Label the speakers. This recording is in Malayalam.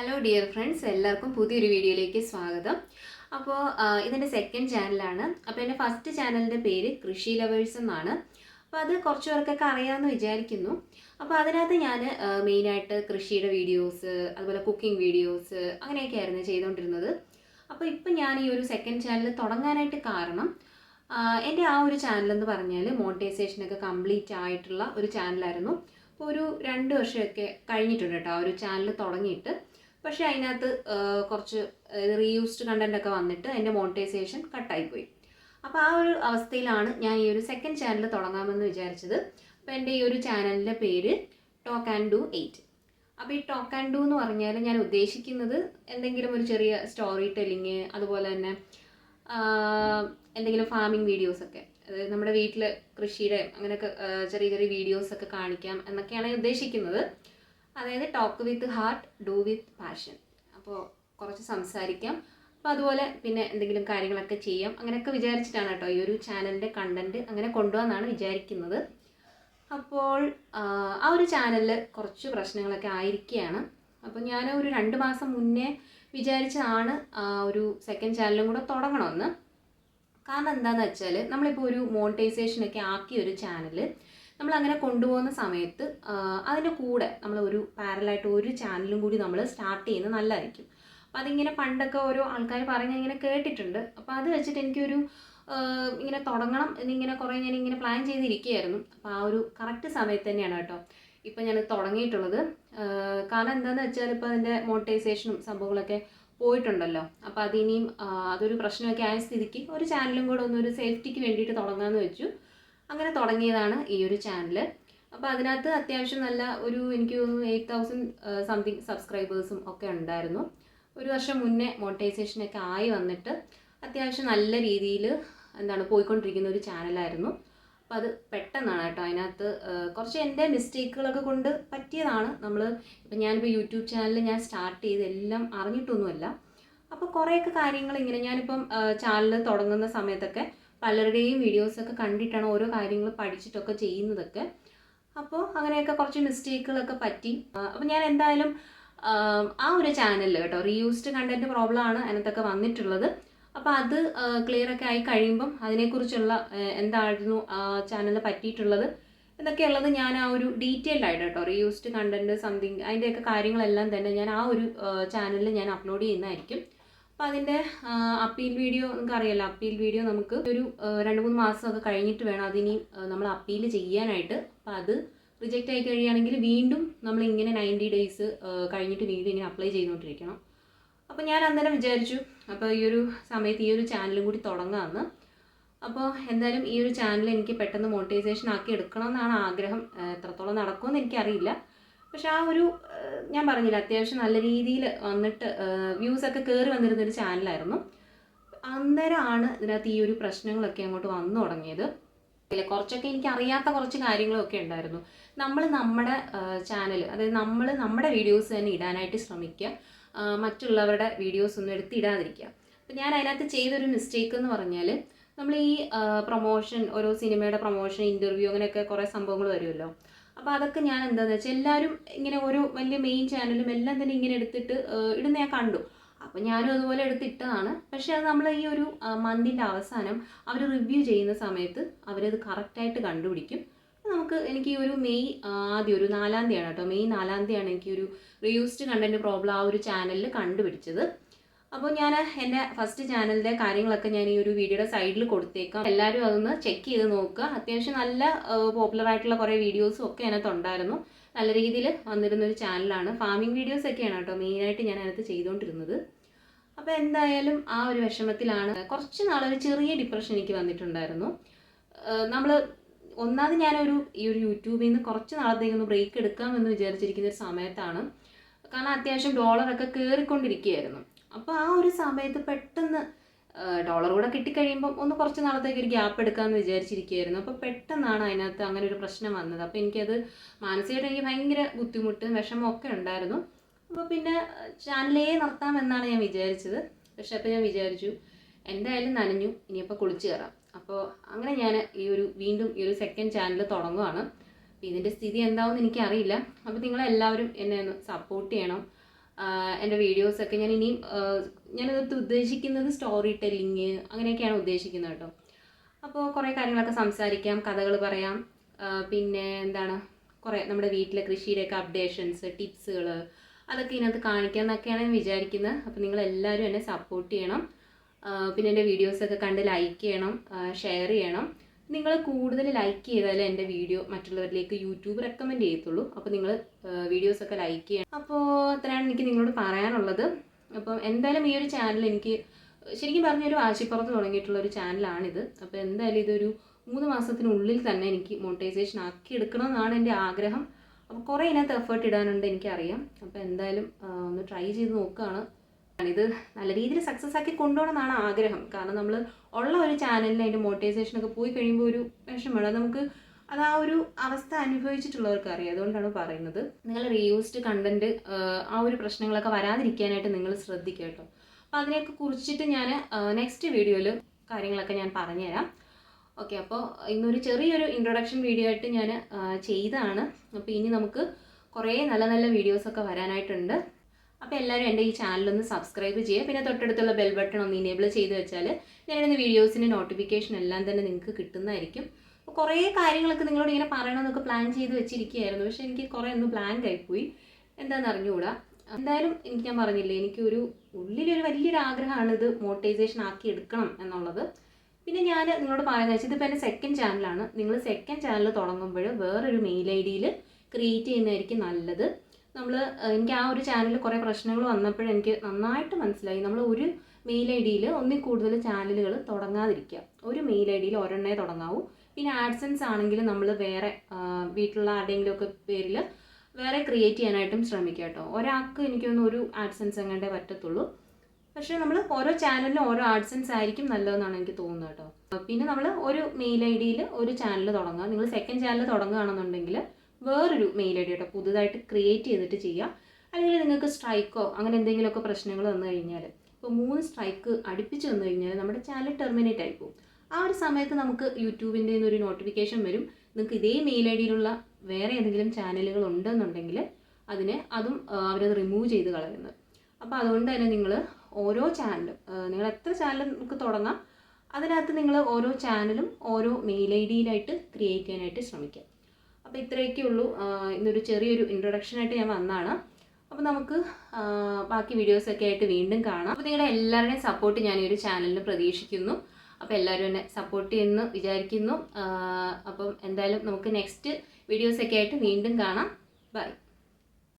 Speaker 1: ഹലോ ഡിയർ ഫ്രണ്ട്സ് എല്ലാവർക്കും പുതിയൊരു വീഡിയോയിലേക്ക് സ്വാഗതം. അപ്പോൾ ഇതിന്റെ സെക്കൻഡ് ചാനലാണ് അപ്പോൾ എന്റെ ഫസ്റ്റ് ചാനലിന്റെ പേര് കൃഷി ലവേഴ്സ് എന്നാണ്. അപ്പോൾ അത് കുറച്ച് പേർക്കൊക്കെ അറിയാമെന്ന് വിചാരിക്കുന്നു. അപ്പോൾ അതിനകത്ത് ഞാൻ മെയിനായിട്ട് കൃഷിയുടെ വീഡിയോസ് അതുപോലെ കുക്കിംഗ് വീഡിയോസ് അങ്ങനെയൊക്കെ ആയിരുന്നു ചെയ്തുകൊണ്ടിരുന്നത് അപ്പോൾ ഇപ്പം ഞാൻ ഈ ഒരു സെക്കൻഡ് ചാനൽ തുടങ്ങാനായിട്ട് കാരണം എന്റെ ആ ഒരു ചാനൽ എന്ന് പറഞ്ഞാൽ മോണിറ്റൈസേഷനൊക്കെ കംപ്ലീറ്റ് ആയിട്ടുള്ള ഒരു ചാനലായിരുന്നു അപ്പോൾ ഒരു രണ്ട് വർഷമൊക്കെ കഴിഞ്ഞിട്ടുണ്ട് കേട്ടോ ആ ഒരു ചാനൽ തുടങ്ങിയിട്ട്. പക്ഷേ അതിനകത്ത് കുറച്ച് റീയൂസ്ഡ് കണ്ടന്റ് ഒക്കെ വന്നിട്ട് അതിന്റെ മോണിറ്റൈസേഷൻ കട്ടായിപ്പോയി അപ്പോൾ ആ ഒരു അവസ്ഥയിലാണ് ഞാൻ ഈ ഒരു സെക്കൻഡ് ചാനൽ തുടങ്ങാമെന്ന് വിചാരിച്ചത്. അപ്പോൾ എന്റെ ഈ ഒരു ചാനലിന്റെ പേര് ടോക്ക് ആൻഡ് ഡു എയ്റ്റ് അപ്പോൾ ഈ ടോക്ക് ആൻഡ് ഡു എന്ന് പറഞ്ഞാൽ ഞാൻ ഉദ്ദേശിക്കുന്നത് എന്തെങ്കിലും ഒരു ചെറിയ സ്റ്റോറി ടെല്ലിങ് അതുപോലെ തന്നെ എന്തെങ്കിലും ഫാമിംഗ് വീഡിയോസൊക്കെ അതായത് നമ്മുടെ വീട്ടിൽ കൃഷിയുടെ അങ്ങനെയൊക്കെ ചെറിയ ചെറിയ വീഡിയോസൊക്കെ കാണിക്കാം എന്നൊക്കെയാണ് ഉദ്ദേശിക്കുന്നത്. അതായത് talk with heart do with passion അപ്പോൾ കുറച്ച് സംസാരിക്കാം. അപ്പോൾ അതുപോലെ പിന്നെ എന്തെങ്കിലും കാര്യങ്ങളൊക്കെ ചെയ്യാം. അങ്ങനെയൊക്കെ വിചാരിച്ചിട്ടാണ് കേട്ടോ ഈ ഒരു ചാനലിന്റെ കണ്ടന്റ് അങ്ങനെ കൊണ്ടുപോകാമെന്നാണ് വിചാരിക്കുന്നത്. അപ്പോൾ ആ ഒരു ചാനലിൽ കുറച്ച് പ്രശ്നങ്ങളൊക്കെ ആയിരിക്കുകയാണ്. അപ്പോൾ ഞാൻ ഒരു രണ്ട് മാസം മുന്നേ വിചാരിച്ചതാണ് ഒരു സെക്കൻഡ് ചാനലും കൂടെ തുടങ്ങണമെന്ന്. കാരണം എന്താണെന്ന് വെച്ചാൽ നമ്മളിപ്പോൾ ഒരു മോണിറ്റൈസേഷനൊക്കെ ആക്കിയ ഒരു ചാനൽ നമ്മൾ അങ്ങനെ കൊണ്ടുപോകുന്ന സമയത്ത് അതിന്റെ കൂടെ നമ്മൾ ഒരു പാരലായിട്ട് ഒരു ചാനലും കൂടി നമ്മൾ സ്റ്റാർട്ട് ചെയ്യുന്നത് നല്ലതായിരിക്കും. അപ്പോൾ അതിങ്ങനെ പണ്ടൊക്കെ ഓരോ ആൾക്കാർ പറഞ്ഞ് ഇങ്ങനെ കേട്ടിട്ടുണ്ട്. അപ്പോൾ അത് വെച്ചിട്ട് എനിക്കൊരു ഇങ്ങനെ തുടങ്ങണം എന്നിങ്ങനെ കുറേ ഞാൻ ഇങ്ങനെ പ്ലാൻ ചെയ്തിരിക്കുകയായിരുന്നു. അപ്പോൾ ആ ഒരു കറക്റ്റ് സമയത്ത് തന്നെയാണ് കേട്ടോ ഇപ്പം ഞാൻ തുടങ്ങിയിട്ടുള്ളത്. കാരണം എന്താണെന്ന് വെച്ചാൽ ഇപ്പോൾ അതിന്റെ മോണിറ്റൈസേഷനും സംഭവങ്ങളൊക്കെ പോയിട്ടുണ്ടല്ലോ. അപ്പോൾ അതിനിയും അതൊരു പ്രശ്നമൊക്കെ ആയ സ്ഥിതിക്ക് ഒരു ചാനലും കൂടെ ഒന്നൊരു സേഫ്റ്റിക്ക് വേണ്ടിയിട്ട് തുടങ്ങാമെന്ന് വെച്ചു. അങ്ങനെ തുടങ്ങിയതാണ് ഈ ഒരു ചാനൽ അപ്പോൾ അതിനകത്ത് അത്യാവശ്യം നല്ല ഒരു എനിക്ക് തോന്നുന്നു എയ്റ്റ് തൗസൻഡ് സംതിങ് സബ്സ്ക്രൈബേഴ്സും ഒക്കെ ഉണ്ടായിരുന്നു. ഒരു വർഷം മുന്നേ മോണിറ്റൈസേഷനൊക്കെ ആയി വന്നിട്ട് അത്യാവശ്യം നല്ല രീതിയിൽ എന്താണ് പോയിക്കൊണ്ടിരിക്കുന്ന ഒരു ചാനലായിരുന്നു. അപ്പോൾ അത് പെട്ടെന്നാണ് കേട്ടോ അതിനകത്ത് കുറച്ച് എന്റെ മിസ്റ്റേക്കുകളൊക്കെ കൊണ്ട് പറ്റിയതാണ്. നമ്മൾ ഇപ്പം ഞാനിപ്പോൾ യൂട്യൂബ് ചാനൽ ഞാൻ സ്റ്റാർട്ട് ചെയ്ത് എല്ലാം അറിഞ്ഞിട്ടൊന്നുമല്ല. അപ്പോൾ കുറേയൊക്കെ കാര്യങ്ങൾ ഇങ്ങനെ ഞാനിപ്പം ചാനൽ തുടങ്ങുന്ന സമയത്തൊക്കെ പലരുടെയും വീഡിയോസൊക്കെ കണ്ടിട്ടാണ് ഓരോ കാര്യങ്ങൾ പഠിച്ചിട്ടൊക്കെ ചെയ്യുന്നതൊക്കെ. അപ്പോൾ അങ്ങനെയൊക്കെ കുറച്ച് മിസ്റ്റേക്കുകളൊക്കെ പറ്റി. അപ്പോൾ ഞാൻ എന്തായാലും ആ, ഒരു ചാനലിൽ കേട്ടോ റീയൂസ്ഡ് കണ്ടന്റ് പ്രോബ്ലം ആണ് അതിനകത്തൊക്കെ വന്നിട്ടുള്ളത്. അപ്പോൾ അത് ക്ലിയർ ഒക്കെ ആയി കഴിയുമ്പം അതിനെക്കുറിച്ചുള്ള എന്തായിരുന്നു ആ ചാനലിൽ പറ്റിയിട്ടുള്ളത് എന്നൊക്കെയുള്ളത് ഞാൻ ആ ഒരു ഡീറ്റെയിൽഡ് ആയിട്ട് കേട്ടോ റീയൂസ്ഡ് കണ്ടന്റ് സംതിങ് അതിന്റെയൊക്കെ കാര്യങ്ങളെല്ലാം തന്നെ ഞാൻ ആ ഒരു ചാനലിൽ ഞാൻ അപ്ലോഡ് ചെയ്യുന്നതായിരിക്കും. അപ്പോൾ അതിന്റെ അപ്പീൽ വീഡിയോ നിങ്ങൾക്ക് അറിയാലോ അപ്പീൽ വീഡിയോ നമുക്ക് ഒരു രണ്ട് മൂന്ന് മാസമൊക്കെ കഴിഞ്ഞിട്ട് വേണം അതിനി നമ്മൾ അപ്പീൽ ചെയ്യാനായിട്ട്. അപ്പോൾ അത് റിജക്റ്റ് ആയി കഴിയുകയാണെങ്കിൽ വീണ്ടും നമ്മൾ ഇങ്ങനെ നയന്റി ഡേയ്സ് കഴിഞ്ഞിട്ട് വീണ്ടും ഇങ്ങനെ അപ്ലൈ ചെയ്തുകൊണ്ടിരിക്കണം. അപ്പോൾ ഞാൻ അന്നേരം വിചാരിച്ചു അപ്പോൾ ഈ ഒരു സമയത്ത് ഈ ഒരു ചാനലും കൂടി തുടങ്ങാമെന്ന് അപ്പോൾ എന്തായാലും ഈ ഒരു ചാനൽ എനിക്ക് പെട്ടെന്ന് മോണിറ്റൈസേഷൻ ആക്കി എടുക്കണം എന്നാണ് ആഗ്രഹം എത്രത്തോളം നടക്കുമെന്ന് എനിക്കറിയില്ല. പക്ഷെ ആ ഒരു ഞാൻ പറഞ്ഞില്ല അത്യാവശ്യം നല്ല രീതിയിൽ വന്നിട്ട് വ്യൂസ് ഒക്കെ കയറി വന്നിരുന്ന ഒരു ചാനലായിരുന്നു അന്നേരമാണ് ഇതിനകത്ത് ഈ ഒരു പ്രശ്നങ്ങളൊക്കെ അങ്ങോട്ട് വന്നു തുടങ്ങിയത്. ഇല്ല കുറച്ചൊക്കെ എനിക്ക് അറിയാത്ത കുറച്ച് കാര്യങ്ങളൊക്കെ ഉണ്ടായിരുന്നു. നമ്മൾ നമ്മുടെ ചാനൽ അതായത് നമ്മൾ നമ്മുടെ വീഡിയോസ് തന്നെ ഇടാനായിട്ട് ശ്രമിക്കുക. മറ്റുള്ളവരുടെ വീഡിയോസ് ഒന്നും എടുത്ത് ഇടാതിരിക്കുക. അപ്പം ഞാൻ അതിനകത്ത് ചെയ്തൊരു മിസ്റ്റേക്ക് എന്ന് പറഞ്ഞാൽ നമ്മൾ ഈ പ്രൊമോഷൻ ഓരോ സിനിമയുടെ പ്രൊമോഷൻ ഇന്റർവ്യൂ അങ്ങനെയൊക്കെ കുറേ സംഭവങ്ങൾ വരുമല്ലോ. അപ്പോൾ അതൊക്കെ ഞാൻ എന്താണെന്ന് വെച്ചാൽ എല്ലാവരും ഇങ്ങനെ ഓരോ വലിയ മെയിൻ ചാനലും എല്ലാം തന്നെ ഇങ്ങനെ എടുത്തിട്ട് ഇടുന്ന ഞാൻ കണ്ടു. അപ്പോൾ ഞാനും അതുപോലെ എടുത്തിട്ടതാണ് പക്ഷേ അത് നമ്മൾ ഈ ഒരു മന്തിന്റെ അവസാനം അവർ റിവ്യൂ ചെയ്യുന്ന സമയത്ത് അവരത് കറക്റ്റായിട്ട് കണ്ടുപിടിക്കും. നമുക്ക് എനിക്ക് ഈ ഒരു മെയ് ആദ്യം ഒരു നാലാം തീയതിയാണ് കേട്ടോ. മെയ് നാലാം തീയതിയാണ് എനിക്ക് ഒരു റിയൂസ്ഡ് കണ്ടന്റ് പ്രോബ്ലം ആ ഒരു ചാനലിൽ കണ്ടുപിടിച്ചത്. അപ്പോൾ ഞാൻ എന്റെ ഫസ്റ്റ് ചാനലിന്റെ കാര്യങ്ങളൊക്കെ ഞാൻ ഈ ഒരു വീഡിയോയുടെ സൈഡിൽ കൊടുത്തേക്കാം. എല്ലാവരും അതൊന്ന് ചെക്ക് ചെയ്ത് നോക്കുക. അത്യാവശ്യം നല്ല പോപ്പുലർ ആയിട്ടുള്ള കുറേ വീഡിയോസും ഒക്കെ അതിനകത്ത് ഉണ്ടായിരുന്നു. നല്ല രീതിയിൽ വന്നിരുന്ന ഒരു ചാനലാണ് ഫാമിംഗ് വീഡിയോസ് ഒക്കെയാണ് കേട്ടോ മെയിനായിട്ട് ഞാൻ അതിനകത്ത് ചെയ്തുകൊണ്ടിരുന്നത് അപ്പോൾ എന്തായാലും ആ ഒരു വിഷമത്തിലാണ്. കുറച്ച് നാളൊരു ചെറിയ ഡിപ്രഷൻ എനിക്ക് വന്നിട്ടുണ്ടായിരുന്നു. നമ്മൾ ഒന്നാമത് ഞാനൊരു ഈ ഒരു യൂട്യൂബിൽ നിന്ന് കുറച്ച് നാളത്തേക്കൊന്ന് ബ്രേക്ക് എടുക്കാമെന്ന് വിചാരിച്ചിരിക്കുന്ന ഒരു സമയത്താണ്. കാരണം അത്യാവശ്യം ഡോളറൊക്കെ കയറിക്കൊണ്ടിരിക്കുകയായിരുന്നു അപ്പോൾ ആ ഒരു സമയത്ത് പെട്ടെന്ന് ഡോളർ കൂടെ കിട്ടിക്കഴിയുമ്പം ഒന്ന് കുറച്ച് നാളത്തേക്ക് ഒരു ഗ്യാപ്പ് എടുക്കാമെന്ന് വിചാരിച്ചിരിക്കുകയായിരുന്നു. അപ്പോൾ പെട്ടെന്നാണ് അതിനകത്ത് അങ്ങനെ ഒരു പ്രശ്നം വന്നത്. അപ്പോൾ എനിക്കത് മാനസികമായിട്ട് എനിക്ക് ഭയങ്കര ബുദ്ധിമുട്ടും വിഷമമൊക്കെ ഉണ്ടായിരുന്നു. അപ്പോൾ പിന്നെ ചാനലേ നിർത്താമെന്നാണ് ഞാൻ വിചാരിച്ചത്. പക്ഷെ അപ്പോൾ ഞാൻ വിചാരിച്ചു എന്തായാലും നനഞ്ഞു ഇനിയിപ്പോൾ കുളിച്ച് കയറാം. അപ്പോൾ അങ്ങനെ ഞാൻ ഈ ഒരു വീണ്ടും ഈ ഒരു സെക്കൻഡ് ചാനൽ തുടങ്ങുവാണ്. അപ്പോൾ ഇതിന്റെ സ്ഥിതി എന്താവും എനിക്കറിയില്ല. അപ്പോൾ നിങ്ങളെല്ലാവരും എന്നെ ഒന്ന് സപ്പോർട്ട് ചെയ്യണം. എന്റെ വീഡിയോസൊക്കെ ഞാൻ ഇനിയും ഞാനത് ഉദ്ദേശിക്കുന്നത് സ്റ്റോറി ടെല്ലിങ് അങ്ങനെയൊക്കെയാണ് ഉദ്ദേശിക്കുന്നത് കേട്ടോ. അപ്പോൾ കുറേ കാര്യങ്ങളൊക്കെ സംസാരിക്കാം കഥകൾ പറയാം. പിന്നെ എന്താണ് കുറേ നമ്മുടെ വീട്ടിലെ കൃഷിയുടെയൊക്കെ അപ്ഡേഷൻസ് ടിപ്സുകൾ അതൊക്കെ ഇതിനകത്ത് കാണിക്കാം എന്നൊക്കെയാണ് ഞാൻ വിചാരിക്കുന്നത്. അപ്പോൾ നിങ്ങളെല്ലാവരും എന്നെ സപ്പോർട്ട് ചെയ്യണം. പിന്നെ എന്റെ വീഡിയോസൊക്കെ കണ്ട് ലൈക്ക് ചെയ്യണം ഷെയർ ചെയ്യണം. നിങ്ങൾ കൂടുതൽ ലൈക്ക് ചെയ്താലേ എന്റെ വീഡിയോ മറ്റുള്ളവരിലേക്ക് യൂട്യൂബ് റെക്കമെൻഡ് ചെയ്യത്തുള്ളൂ. അപ്പോൾ നിങ്ങൾ വീഡിയോസൊക്കെ ലൈക്ക് ചെയ്യണം. അപ്പോൾ അത്രയാണ് എനിക്ക് നിങ്ങളോട് പറയാനുള്ളത്. അപ്പം എന്തായാലും ഈ ഒരു ചാനൽ എനിക്ക് ശരിക്കും പറഞ്ഞൊരു ആശിപ്പുറത്ത് തുടങ്ങിയിട്ടുള്ള ഒരു ചാനലാണിത് അപ്പോൾ എന്തായാലും ഇതൊരു മൂന്ന് മാസത്തിനുള്ളിൽ തന്നെ എനിക്ക് മോണിറ്റൈസേഷൻ ആക്കി എടുക്കണമെന്നാണ് എന്റെ ആഗ്രഹം. അപ്പോൾ കുറേ ഇതിനകത്ത് എഫേർട്ട് ഇടാനുണ്ട് എനിക്കറിയാം. അപ്പോൾ എന്തായാലും ഒന്ന് ട്രൈ ചെയ്ത് നോക്കുകയാണ് ഇത് നല്ല രീതിയിൽ സക്സസ് ആക്കി കൊണ്ടുപോകണമെന്നാണ് ആഗ്രഹം. കാരണം നമ്മൾ ഉള്ള ഒരു ചാനലിൽ അതിന്റെ മോട്ടിവേഷൻ ഒക്കെ പോയി കഴിയുമ്പോൾ ഒരു വിഷമമാണ് നമുക്ക് അത് ആ ഒരു അവസ്ഥ അനുഭവിച്ചിട്ടുള്ളവർക്ക് അറിയാം അതുകൊണ്ടാണ് പറയുന്നത്. നിങ്ങൾ റീയൂസ്ഡ് കണ്ടന്റ് ആ ഒരു പ്രശ്നങ്ങളൊക്കെ വരാതിരിക്കാനായിട്ട് നിങ്ങൾ ശ്രദ്ധിക്കുക കേട്ടോ. അപ്പോൾ അതിനെയൊക്കെ കുറിച്ചിട്ട് ഞാൻ നെക്സ്റ്റ് വീഡിയോയിൽ കാര്യങ്ങളൊക്കെ ഞാൻ പറഞ്ഞുതരാം. ഓക്കെ അപ്പോൾ ഇന്നൊരു ചെറിയൊരു ഇൻട്രൊഡക്ഷൻ വീഡിയോ ആയിട്ട് ഞാൻ ചെയ്തതാണ്. അപ്പോൾ ഇനി നമുക്ക് കുറേ നല്ല നല്ല വീഡിയോസൊക്കെ വരാനായിട്ടുണ്ട്. അപ്പോൾ എല്ലാവരും എന്റെ ഈ ചാനലൊന്ന് സബ്സ്ക്രൈബ് ചെയ്യുക. പിന്നെ തൊട്ടടുത്തുള്ള ബെൽ ബട്ടൺ ഒന്ന് ഇനേബിൾ ചെയ്ത് വെച്ചാൽ ഞാനിടുന്ന വീഡിയോസിന്റെ നോട്ടിഫിക്കേഷൻ എല്ലാം തന്നെ നിങ്ങൾക്ക് കിട്ടുന്നതായിരിക്കും. അപ്പോൾ കുറേ കാര്യങ്ങളൊക്കെ നിങ്ങളോട് ഇങ്ങനെ പറയണമെന്നൊക്കെ പ്ലാൻ ചെയ്ത് വെച്ചിരിക്കുകയായിരുന്നു. പക്ഷേ എനിക്ക് കുറേ ഒന്ന് ബ്ലാങ്ക് ആയിപ്പോയി. എന്താണെന്ന് അറിഞ്ഞുകൂടാ? എന്തായാലും എനിക്ക് ഞാൻ പറഞ്ഞില്ലേ എനിക്കൊരു ഉള്ളിലൊരു വലിയൊരു ആഗ്രഹമാണ് ഇത് മോട്ടിവേഷൻ ആക്കി എടുക്കണം എന്നുള്ളത്. പിന്നെ ഞാൻ നിങ്ങളോട് പറയുന്നത് വെച്ചാൽ ഇതിപ്പോൾ എന്റെ സെക്കൻഡ് ചാനലാണ് നിങ്ങൾ സെക്കൻഡ് ചാനൽ തുടങ്ങുമ്പോൾ വേറൊരു മെയിൽ ഐ ഡിയിൽ ക്രിയേറ്റ് ചെയ്യുന്നതായിരിക്കും നല്ലത്. നമ്മൾ എനിക്ക് ആ ഒരു ചാനലിൽ കുറേ പ്രശ്നങ്ങൾ വന്നപ്പോൾ എനിക്ക് നന്നായിട്ട് മനസ്സിലായി. നമ്മൾ ഒരു മെയിൽ ഐ ഡിയിൽ ഒന്നിൽ കൂടുതൽ ചാനലുകൾ തുടങ്ങാതിരിക്കുക ഒരു മെയിൽ ഐ ഡിയിൽ ഒരെണ്ണേ തുടങ്ങാവൂ. പിന്നെ ആഡ്സൻസ് ആണെങ്കിൽ നമ്മൾ വേറെ വീട്ടിലുള്ള ആരുടെയെങ്കിലുമൊക്കെ പേരിൽ വേറെ ക്രിയേറ്റ് ചെയ്യാനായിട്ടും ശ്രമിക്കുക കേട്ടോ ഒരാൾക്ക് എനിക്കൊന്നും ഒരു ആഡ്സൻസ് എങ്ങാണ്ടേ പറ്റത്തുള്ളൂ. പക്ഷേ നമ്മൾ ഓരോ ചാനലിലും ഓരോ ആഡ്സൻസ് ആയിരിക്കും നല്ലതെന്നാണ് എനിക്ക് തോന്നുന്നത് കേട്ടോ പിന്നെ നമ്മൾ ഒരു മെയിൽ ഐ ഡിയിൽ ഒരു ചാനൽ തുടങ്ങുക. നിങ്ങൾ സെക്കൻഡ് ചാനൽ തുടങ്ങുകയാണെന്നുണ്ടെങ്കിൽ വേറൊരു മെയിൽ ഐ ഡി കേട്ടോ പുതുതായിട്ട് ക്രിയേറ്റ് ചെയ്തിട്ട് ചെയ്യുക അല്ലെങ്കിൽ നിങ്ങൾക്ക് സ്ട്രൈക്കോ അങ്ങനെ എന്തെങ്കിലുമൊക്കെ പ്രശ്നങ്ങൾ വന്നു കഴിഞ്ഞാൽ ഇപ്പോൾ മൂന്ന് സ്ട്രൈക്ക് അടുപ്പിച്ച് വന്നു കഴിഞ്ഞാൽ നമ്മുടെ ചാനൽ ടെർമിനേറ്റ് ആയി പോകും. ആ ഒരു സമയത്ത് നമുക്ക് യൂട്യൂബിന്റെ ഒരു നോട്ടിഫിക്കേഷൻ വരും. നിങ്ങൾക്ക് ഇതേ മെയിൽ ഐ ഡിയിലുള്ള വേറെ ഏതെങ്കിലും ചാനലുകൾ ഉണ്ടെന്നുണ്ടെങ്കിൽ അതിനെ അതും അവരത് റിമൂവ് ചെയ്ത് കളയുന്നത്. അപ്പോൾ അതുകൊണ്ട് തന്നെ നിങ്ങൾ ഓരോ ചാനലും നിങ്ങൾ എത്ര ചാനൽ നിങ്ങൾക്ക് തുടങ്ങാം അതിനകത്ത് നിങ്ങൾ ഓരോ ചാനലും ഓരോ മെയിൽ ഐ ഡിയിലായിട്ട് ക്രിയേറ്റ് ചെയ്യാനായിട്ട് ശ്രമിക്കുക അപ്പോൾ ഇത്രയൊക്കെ ഉള്ളൂ. ഇന്നൊരു ചെറിയൊരു ഇൻട്രൊഡക്ഷൻ ആയിട്ട് ഞാൻ വന്നതാണ്. അപ്പോൾ നമുക്ക് ബാക്കി വീഡിയോസൊക്കെ ആയിട്ട് വീണ്ടും കാണാം. അപ്പോൾ നിങ്ങളുടെ എല്ലാവരുടെയും സപ്പോർട്ട് ഞാൻ ഈ ഒരു ചാനലിന് പ്രതീക്ഷിക്കുന്നു. അപ്പോൾ എല്ലാവരും എന്നെ സപ്പോർട്ട് ചെയ്യുന്നു വിചാരിക്കുന്നു. അപ്പം എന്തായാലും നമുക്ക് നെക്സ്റ്റ് വീഡിയോസൊക്കെ ആയിട്ട് വീണ്ടും കാണാം. ബൈ